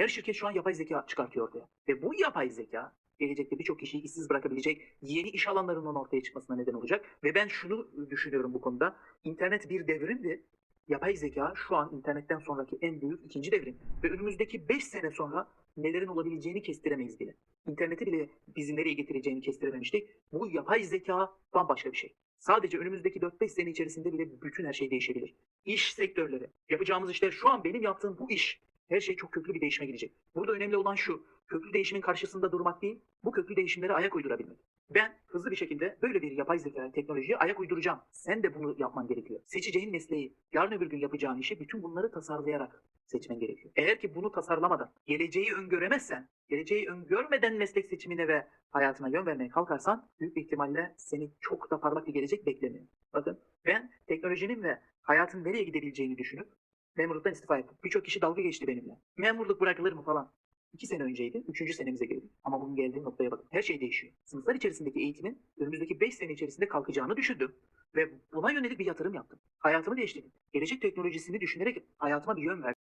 Her şirket şu an yapay zeka çıkartıyor ortaya. Ve bu yapay zeka gelecekte birçok kişiyi işsiz bırakabilecek yeni iş alanlarının ortaya çıkmasına neden olacak. Ve ben şunu düşünüyorum bu konuda. İnternet bir devrimdi. Yapay zeka şu an internetten sonraki en büyük ikinci devrim. Ve önümüzdeki 5 sene sonra nelerin olabileceğini kestiremeyiz bile. İnterneti bile bizi nereye getireceğini kestirememiştik. Bu yapay zeka bambaşka bir şey. Sadece önümüzdeki 4-5 sene içerisinde bile bütün her şey değişebilir. İş sektörleri, yapacağımız işler şu an benim yaptığım bu iş. Her şey çok köklü bir değişime gidecek. Burada önemli olan şu, köklü değişimin karşısında durmak değil, bu köklü değişimlere ayak uydurabilmek. Ben hızlı bir şekilde böyle bir yapay zeka teknolojiye ayak uyduracağım. Sen de bunu yapman gerekiyor. Seçeceğin mesleği, yarın öbür gün yapacağın işi bütün bunları tasarlayarak seçmen gerekiyor. Eğer ki bunu tasarlamadan, geleceği öngöremezsen, geleceği öngörmeden meslek seçimine ve hayatına yön vermeye kalkarsan büyük ihtimalle seni çok da parlak bir gelecek beklemiyor. Bakın ben teknolojinin ve hayatın nereye gidebileceğini düşünüp memurluktan istifa ettim. Birçok kişi dalga geçti benimle. Memurluk bırakılır mı falan. İki sene önceydi. Üçüncü senemize girdik. Ama bugün geldiğim noktaya bakın. Her şey değişiyor. Sınıflar içerisindeki eğitimin önümüzdeki beş sene içerisinde kalkacağını düşündüm. Ve buna yönelik bir yatırım yaptım. Hayatımı değiştirdim. Gelecek teknolojisini düşünerek hayatıma bir yön verdim.